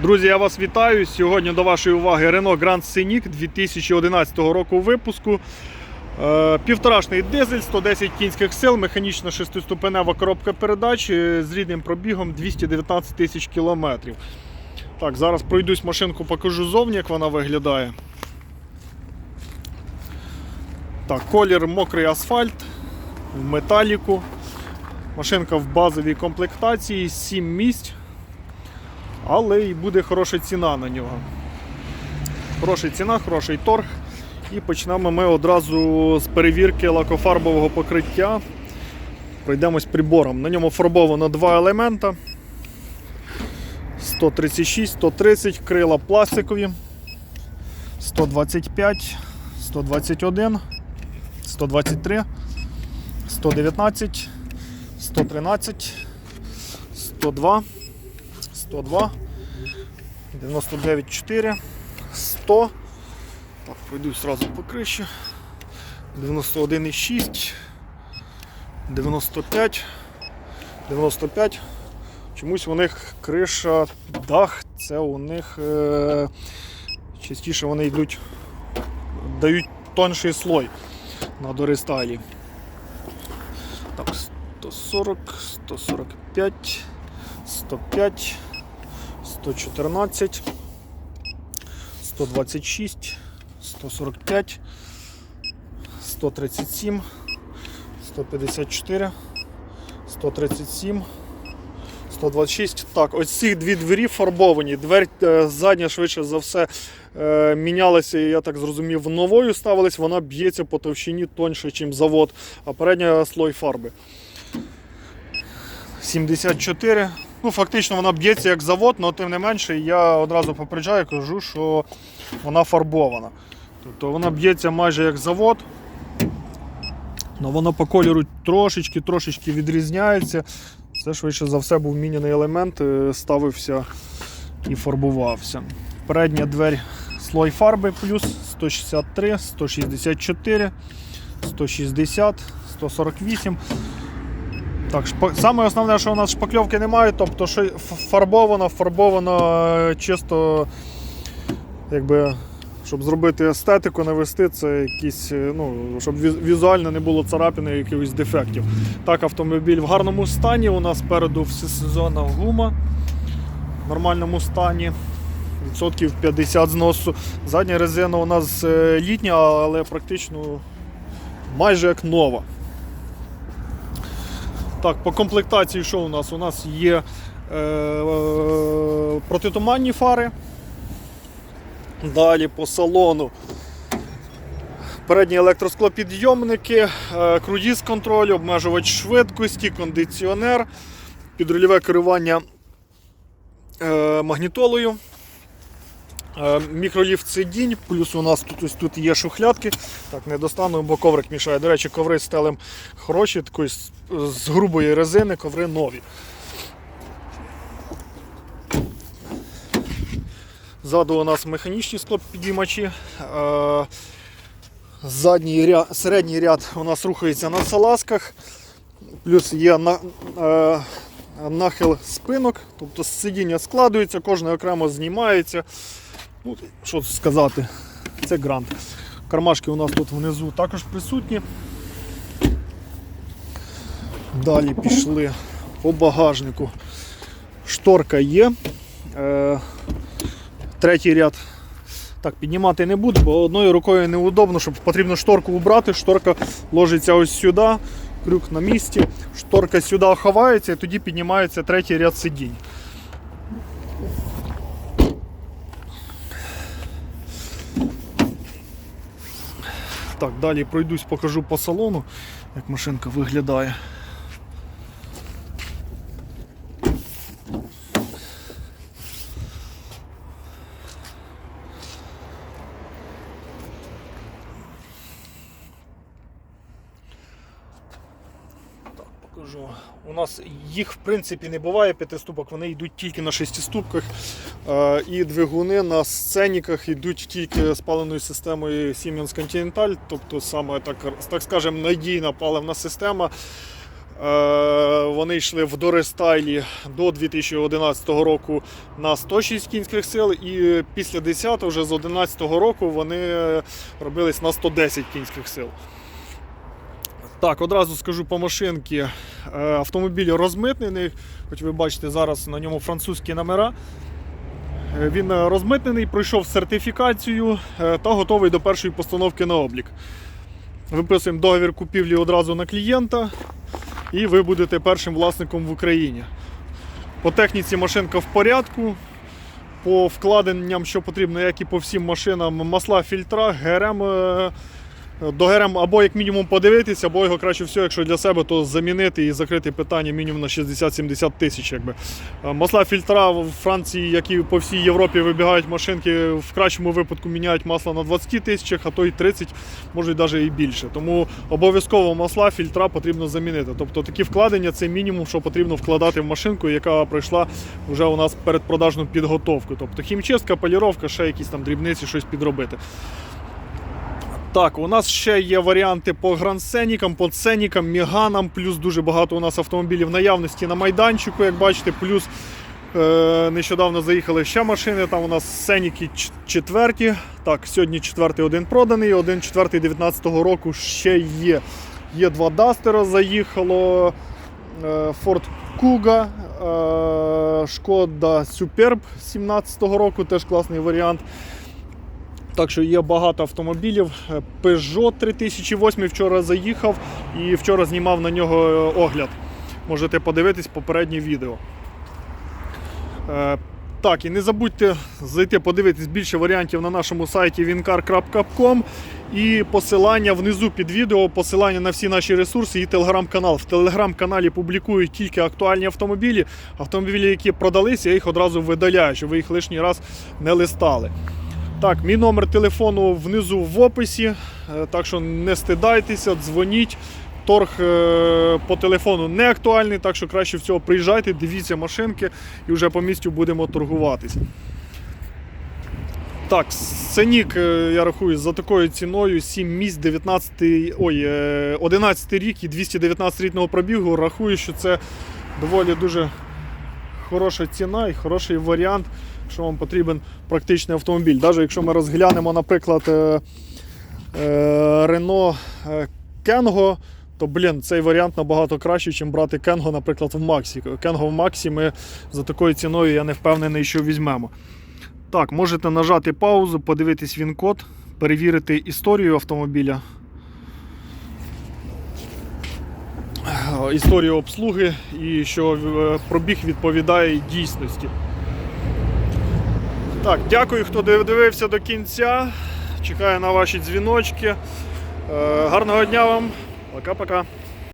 Друзі, я вас вітаю. Сьогодні до вашої уваги Renault Grand Scenic 2011 року випуску. Е, Півторашний дизель, 110 кінських сил, механічна шестиступенева коробка передач е, з рідним пробігом 219 тисяч кілометрів. Так, зараз пройдусь машинку, покажу зовні, як вона виглядає. Так, колір мокрий асфальт в металіку. Машинка в базовій комплектації, 7 місць але і буде хороша ціна на нього. Хороша ціна, хороший торг. І почнемо ми одразу з перевірки лакофарбового покриття. Пройдемось прибором. На ньому фарбовано два елемента. 136, 130, крила пластикові, 125, 121, 123, 119, 113, 102. 102, 99,4, 100. Так, пройду сразу по криші. 91,6, 95, 95. Чомусь у них криша, дах, це у них е, частіше вони йдуть, дають тонший слой на дористалі. Так, 140, 145, 105. 114, 126, 145, 137, 154, 137, 126. Так, ось ці дві двері фарбовані. Двері е, задня, швидше за все, е, мінялася, я так зрозумів, новою ставилась, вона б'ється по товщині тоньше, ніж завод, а передня слой фарби. 74. Ну, фактично вона б'ється як завод, але тим не менше я одразу попереджаю, кажу, що вона фарбована. Тобто вона б'ється майже як завод. але вона по кольору трошечки трошечки відрізняється. Це швидше за все був міняний елемент, е, ставився і фарбувався. Передня двері слой фарби плюс 163, 164, 160, 148. Так, шпа... Саме основне, що у нас шпакльовки немає, тобто що фарбовано, фарбовано е, чисто, якби, щоб зробити естетику, навести це якісь, е, ну, щоб візуально не було царапини, якихось дефектів. Так, автомобіль в гарному стані, у нас спереду всесезонна гума в нормальному стані. Відсотків 50 зносу. Задня резина у нас е, літня, але практично майже як нова. Так, по комплектації що у нас? У нас є е, е, протитуманні фари. Далі по салону. Передні електросклопідйомники, е, круїз контроль, обмежувач швидкості, кондиціонер, підрульове керування е, магнітолою. Е, Мікроліфт сидінь, плюс у нас тут ось тут є шухлядки. Так, не достану, бо коврик мішає. До речі, коври стелем хороші, такої з, з грубої резини, коври нові. Ззаду у нас механічні склопідіймачі. Е, Задній ряд, середній ряд у нас рухається на салазках. Плюс є на, е, нахил спинок, тобто сидіння складується, кожне окремо знімається. Ну, що сказати, це грант. Кармашки у нас тут внизу також присутні. Далі пішли по багажнику. Шторка є. Е, третій ряд. Так, піднімати не буду, бо одною рукою неудобно, щоб потрібно шторку убрати. Шторка ложиться ось сюди, крюк на місці, шторка сюди ховається і тоді піднімається третій ряд сидінь. Так, далі пройдусь, покажу по салону, як машинка виглядає. Покажу. У нас їх в принципі не буває п'ятиступок, вони йдуть тільки на шестиступках. Е, І двигуни на сценіках йдуть тільки з паливною системою Siemens Continental, тобто саме так, так скажемо, надійна паливна система. Е, Вони йшли в дорестайлі до 2011 року на 106 кінських сил, і після 10 вже з 2011 року вони робились на 110 кінських сил. Так, одразу скажу по машинці. Е, Автомобіль розмитнений, хоч ви бачите, зараз на ньому французькі номера. Е, Він е, розмитнений, пройшов сертифікацію та готовий до першої постановки на облік. Виписуємо договір купівлі одразу на клієнта, і ви будете першим власником в Україні. По техніці машинка в порядку. По вкладенням, що потрібно, як і по всім машинам, масла, фільтра, ГРМ. До ГРМ або як мінімум подивитися, або його краще всього, якщо для себе, то замінити і закрити питання мінімум на 60-70 тисяч. Якби. Е, Масла фільтра в Франції, як і по всій Європі, вибігають машинки, в кращому випадку міняють масло на 20 тисячах, а то й 30, можуть навіть і більше. Тому обов'язково масла фільтра потрібно замінити. Тобто такі вкладення це мінімум, що потрібно вкладати в машинку, яка пройшла вже у нас передпродажну підготовку. Тобто хімчистка, поліровка, ще якісь там дрібниці, щось підробити. Так, у нас ще є варіанти по грансенікам, по ценікам, міганам, плюс дуже багато у нас автомобілів наявності на майданчику, як бачите, плюс е, нещодавно заїхали ще машини. Там у нас сеніки четверті. Так, сьогодні четвертий один проданий, один четвертий 19-го року ще є. Є два Дастера заїхало, е, Ford Kuga, е, Шкода Superb 17-го року, теж класний варіант. Так що є багато автомобілів. Е, Peugeot 3008 вчора заїхав і вчора знімав на нього е, огляд. Можете подивитись попереднє відео. Е, Так, і не забудьте зайти подивитись більше варіантів на нашому сайті wincar.com і посилання внизу під відео, посилання на всі наші ресурси і телеграм-канал. В телеграм-каналі публікують тільки актуальні автомобілі. Автомобілі, які продались, я їх одразу видаляю, щоб ви їх лишній раз не листали. Так, мій номер телефону внизу в описі. е, Так що не стидайтеся, дзвоніть. Торг е, по телефону не актуальний, так що краще всього приїжджайте, дивіться машинки і вже по місцю будемо торгуватись. Так, Сценік, е, я рахую, за такою ціною 7 місць 19, ой, е, 11 рік і 219 рідного пробігу. Рахую, що це доволі дуже хороша ціна і хороший варіант, якщо вам потрібен практичний автомобіль. Навіть якщо ми розглянемо, наприклад, е, е, Renault е, Kengo, то блін, цей варіант набагато кращий, ніж брати Kengo, наприклад, в Максі. Kengo в Максі ми за такою ціною я не впевнений, що візьмемо. Так, можете нажати паузу, подивитись він-код, перевірити історію автомобіля. Історію обслуги і що пробіг відповідає дійсності. Так, дякую, хто див- дивився до кінця. Чекаю на ваші дзвіночки. Е, Гарного дня вам. Пока-пока.